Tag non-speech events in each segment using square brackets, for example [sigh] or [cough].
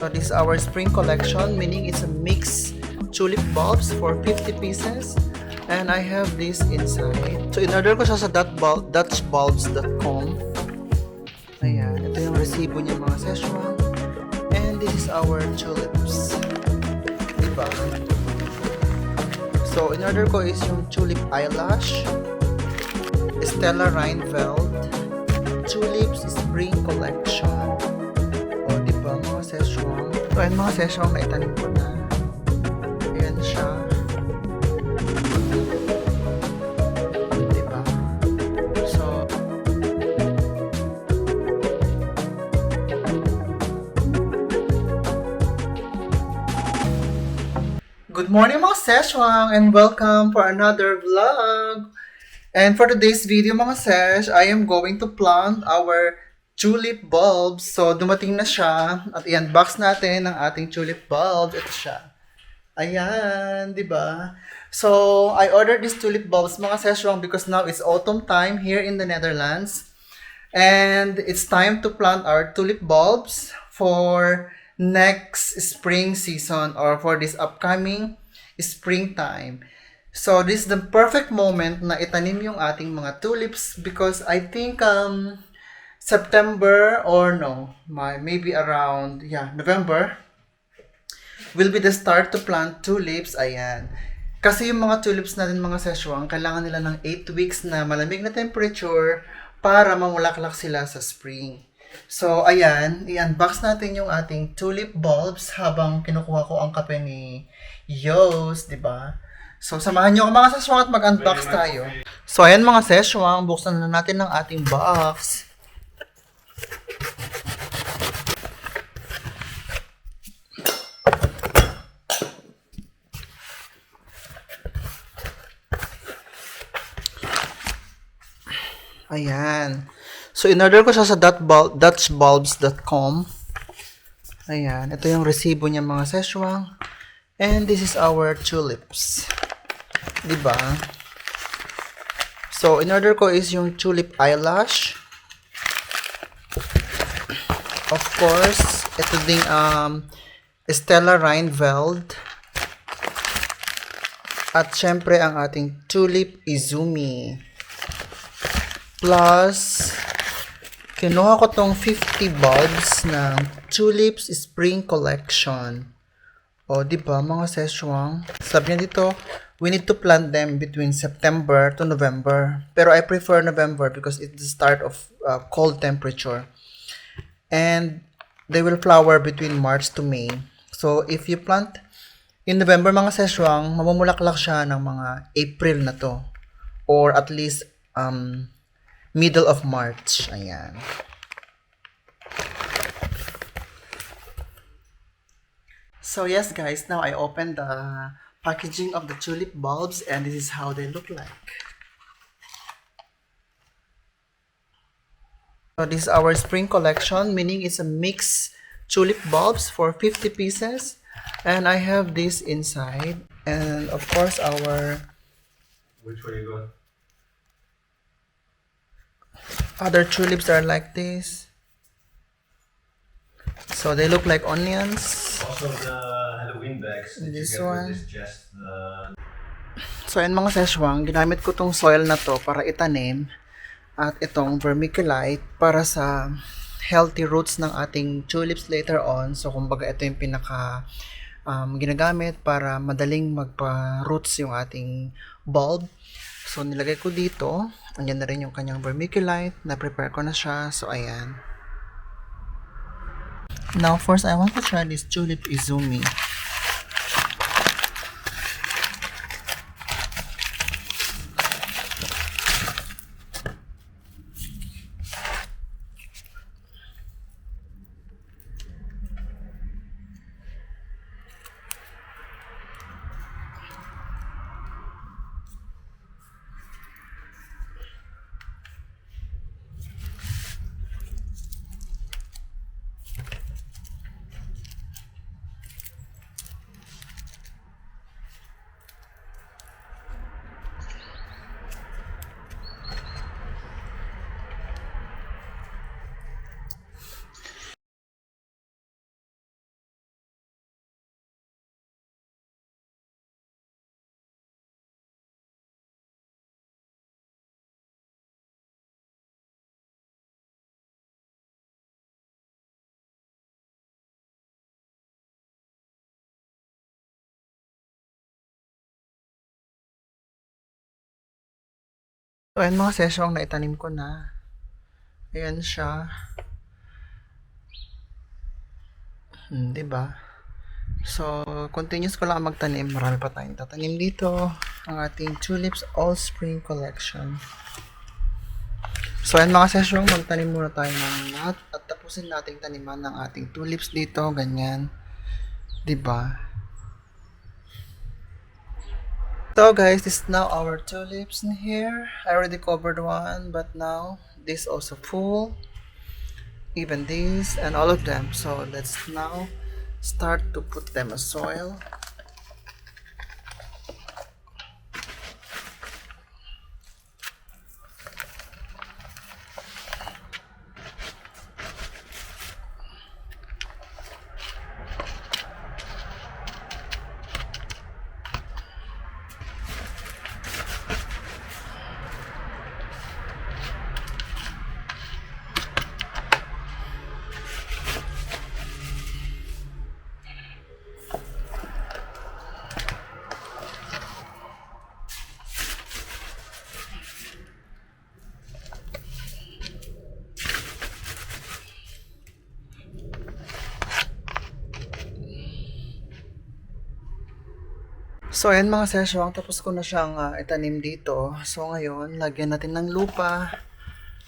So this is our spring collection, meaning it's a mix tulip bulbs for 50 pieces. And I have this inside. So in-order ko siya sa Dutchbul- dutchbulbs.com. Ayan, ito yung resibo niya mga Szechuan. And this is our tulips. Diba? So in-order ko is yung tulip eyelash, Stella Reinfeld, Tulips Spring Collection. So, ayan mga Szechuan, naitanim ko na. Ayan siya. Di ba? So, Good morning mga Szechuan and welcome for another vlog. And for today's video mga Sesh, I am going to plant our tulip bulbs. So dumating na siya at i-unbox natin ang ating tulip bulbs. Ito siya. Ayan, di ba? So I ordered these tulip bulbs mga Szechuan because now it's autumn time here in the Netherlands. And it's time to plant our tulip bulbs for next spring season or for this upcoming springtime. So this is the perfect moment na itanim yung ating mga tulips because I think um September or no, my maybe around yeah, November will be the start to plant tulips. Ayan. Kasi yung mga tulips natin mga Szechuan, kailangan nila ng 8 weeks na malamig na temperature para mamulaklak sila sa spring. So, ayan, i-unbox natin yung ating tulip bulbs habang kinukuha ko ang kape ni Yos, di ba? So, samahan nyo ako mga Szechuan at mag-unbox tayo. So, ayan mga Szechuan, buksan na natin ang ating box. Ayan. So, in-order ko siya sa Dutchbul- dutchbulbs.com. Ayan. Ito yung resibo niya mga Szechuan. And this is our tulips. Diba? So, in-order ko is yung tulip eyelash. Of course, ito ding um, Stella Reinfeld. At syempre ang ating tulip izumi. Plus, kinuha ko tong 50 bulbs ng Tulips Spring Collection. O, di ba mga Szechuan? Sabi niya dito, we need to plant them between September to November. Pero I prefer November because it's the start of uh, cold temperature. And they will flower between March to May. So, if you plant in November mga Szechuan, mamumulaklak siya ng mga April na to. Or at least um, middle of March. Ayan. So yes guys, now I opened the packaging of the tulip bulbs and this is how they look like. So this is our spring collection, meaning it's a mix tulip bulbs for 50 pieces. And I have this inside. And of course our Which one you got? other tulips are like this. So they look like onions. Also the Halloween bags that This you get one. with this just uh, So yan mga Szechuan, ginamit ko tong soil na to para itanim at itong vermiculite para sa healthy roots ng ating tulips later on. So kumbaga ito yung pinaka um, ginagamit para madaling magpa-roots yung ating bulb. So nilagay ko dito. Andyan na rin yung kanyang vermiculite. Na-prepare ko na siya. So ayan. Now first I want to try this tulip izumi. So, ayan mga sesyong naitanim ko na. Ayan siya. Hmm, ba? So, continuous ko lang magtanim. Marami pa tayong tatanim dito. Ang ating Tulips All Spring Collection. So, ayan mga sesyong, magtanim muna tayo ng lahat at tapusin nating taniman ng ating tulips dito. Ganyan. Di ba? So guys, this is now our tulips in here. I already covered one, but now this also full. Even these and all of them. So let's now start to put them as soil. So ayan mga sesyong, tapos ko na siyang ah, itanim dito. So ngayon, lagyan natin ng lupa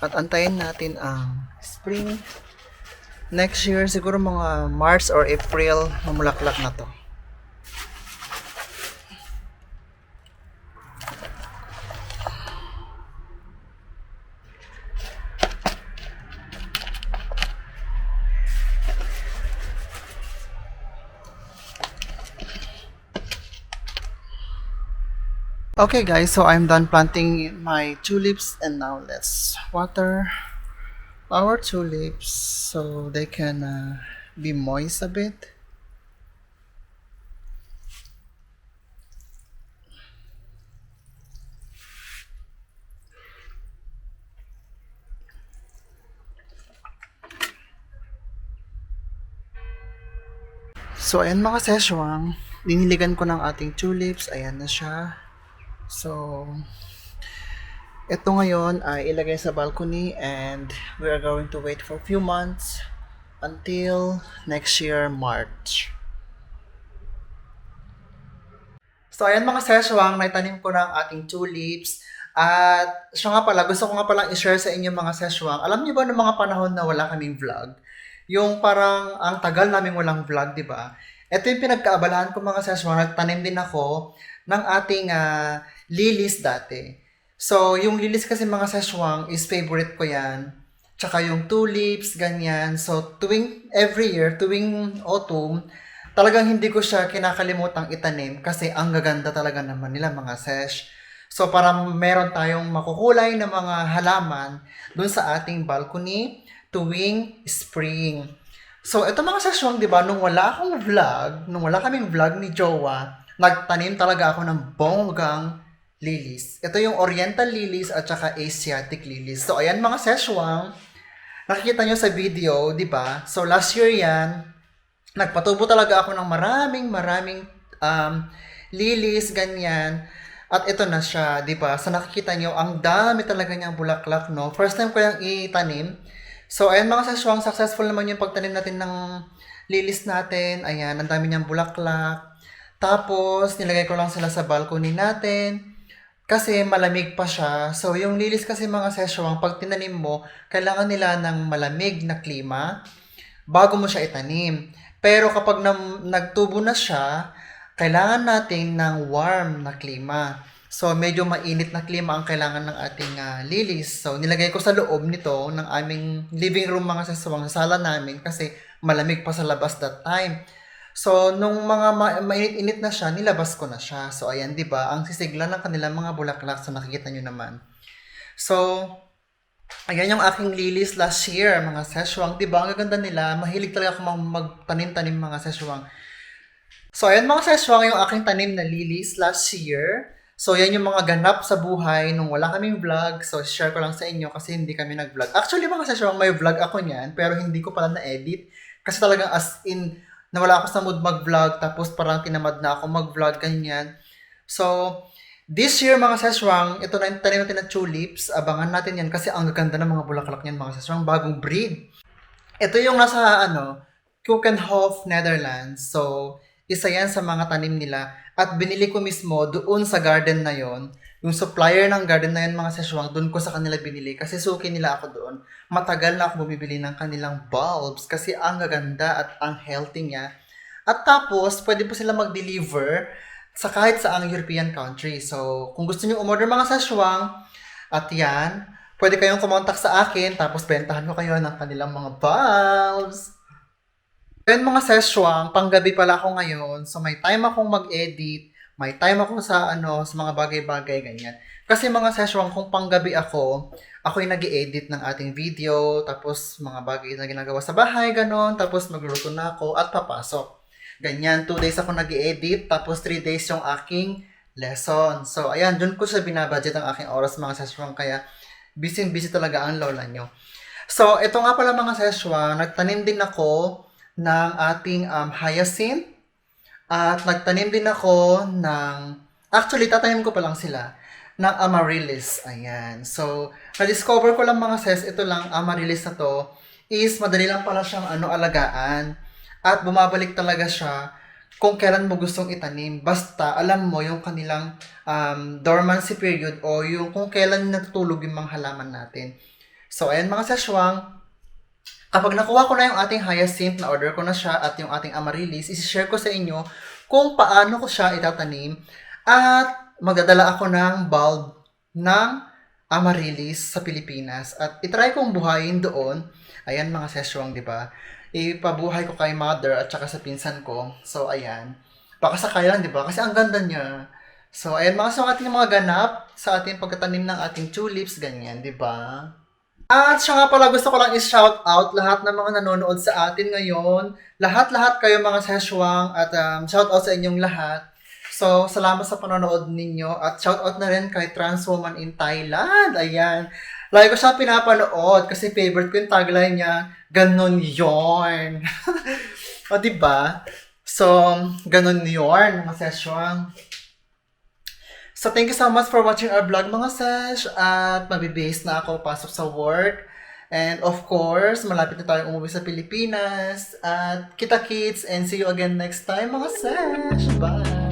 at antayin natin ang spring. Next year, siguro mga March or April, mamulaklak na to. Okay guys, so I'm done planting my tulips and now let's water our tulips so they can uh, be moist a bit. So ayan mga seswang, diniligan ko ng ating tulips, ayan na siya. So, ito ngayon ay ilagay sa balcony and we are going to wait for a few months until next year, March. So, ayan mga seswang, naitanim ko ng ating tulips. At siya nga pala, gusto ko nga palang i-share sa inyo mga seswang. Alam niyo ba ng mga panahon na wala kaming vlog? Yung parang ang tagal namin walang vlog, di ba? Ito yung pinagkaabalahan ko mga seswang. Nagtanim din ako ng ating ah, lilies dati. So, yung lilies kasi mga seswang is favorite ko yan. Tsaka yung tulips, ganyan. So, tuwing every year, tuwing autumn, talagang hindi ko siya kinakalimutang itanim kasi ang gaganda talaga naman nila mga sesh. So, para meron tayong makukulay na mga halaman dun sa ating balcony tuwing spring. So, ito mga sesyon, di ba, nung wala akong vlog, nung wala kaming vlog ni Jowa, nagtanim talaga ako ng bonggang lilies. Ito yung Oriental lilies at saka Asiatic lilies. So, ayan mga seswang, nakikita nyo sa video, di ba? So, last year yan, nagpatubo talaga ako ng maraming, maraming um, lilies, ganyan. At ito na siya, di ba? So, nakikita nyo, ang dami talaga niyang bulaklak, no? First time ko yung itanim. So, ayan mga seswang, successful naman yung pagtanim natin ng lilies natin. Ayan, ang dami niyang bulaklak. Tapos, nilagay ko lang sila sa balcony natin. Kasi malamig pa siya. So, yung lilies kasi mga seswang, pag tinanim mo, kailangan nila ng malamig na klima bago mo siya itanim. Pero kapag nam- nagtubo na siya, kailangan natin ng warm na klima. So, medyo mainit na klima ang kailangan ng ating ah, lilies. So, nilagay ko sa loob nito ng aming living room mga sasawang sa sala namin kasi malamig pa sa labas that time. So, nung mga ma- mainit-init na siya, nilabas ko na siya. So, ayan, di ba? Ang sisigla ng kanilang mga bulaklak. So, nakikita nyo naman. So, ayan yung aking lilies last year, mga seswang. Di ba? Ang gaganda nila. Mahilig talaga ako mag- magtanim-tanim mga seswang. So, ayan mga seswang, yung aking tanim na lilies last year. So, yan yung mga ganap sa buhay nung wala kaming vlog. So, share ko lang sa inyo kasi hindi kami nag-vlog. Actually, mga seswang, may vlog ako niyan, pero hindi ko pala na-edit. Kasi talagang as in, nawala ako sa mood mag-vlog, tapos parang tinamad na ako mag-vlog, ganyan. So, This year, mga seswang, ito na yung tanim natin na tulips. Abangan natin yan kasi ang gaganda ng mga bulaklak niyan, mga seswang. Bagong breed. Ito yung nasa, ano, Keukenhof, Netherlands. So, isa yan sa mga tanim nila. At binili ko mismo doon sa garden na yon Yung supplier ng garden na yun, mga seswang, doon ko sa kanila binili. Kasi suki nila ako doon. Matagal na ako bumibili ng kanilang bulbs kasi ang gaganda at ang healthy niya. At tapos, pwede po sila mag-deliver sa kahit saang European country. So, kung gusto niyo umorder mga saswang, at yan, pwede kayong kumontak sa akin, tapos bentahan ko kayo ng kanilang mga bulbs. Then mga seswang, panggabi pala ako ngayon, so may time akong mag-edit, may time ako sa ano, sa mga bagay-bagay, ganyan. Kasi mga seswang, kung panggabi ako, ako yung nag edit ng ating video, tapos mga bagay na ginagawa sa bahay, ganon, tapos magluluto na ako at papasok. Ganyan, two days ako nag edit tapos three days yung aking lesson. So, ayan, dun ko siya binabudget ang aking oras mga seswang, kaya busy-busy talaga ang lola nyo. So, ito nga pala mga seswang, nagtanim din ako ng ating um, hyacinth, at nagtanim din ako ng, actually, tatanim ko pa lang sila, ng amaryllis. Ayan. So, na-discover ko lang mga ses, ito lang, amaryllis na to, is madali lang pala siyang ano, alagaan. At bumabalik talaga siya kung kailan mo gustong itanim. Basta alam mo yung kanilang um, dormancy period o yung kung kailan natutulog yung mga halaman natin. So, ayan mga saswang, kapag nakuha ko na yung ating hyacinth, na order ko na siya at yung ating amaryllis, isi-share ko sa inyo kung paano ko siya itatanim at magdadala ako ng bulb ng amaryllis sa Pilipinas at itry kong buhayin doon. Ayan mga seswang, di ba? Ipabuhay ko kay mother at saka sa pinsan ko. So, ayan. Baka sakay lang, di ba? Kasi ang ganda niya. So, ayan mga sa ating mga ganap sa ating pagkatanim ng ating tulips, ganyan, di ba? At siya nga pala, gusto ko lang i-shout out lahat ng mga nanonood sa atin ngayon. Lahat-lahat kayo mga seswang at um, shout out sa inyong lahat. So, salamat sa panonood ninyo at shout out na rin kay Trans Woman in Thailand. Ayan. Lagi ko siya pinapanood kasi favorite ko yung tagline niya, ganun yorn. [laughs] o, diba? So, ganun yorn, mga seswang. So, thank you so much for watching our vlog, mga sesh. At mabibase na ako pasok sa work. And of course, malapit na tayong umuwi sa Pilipinas. At kita kits and see you again next time, mga sesh. Bye!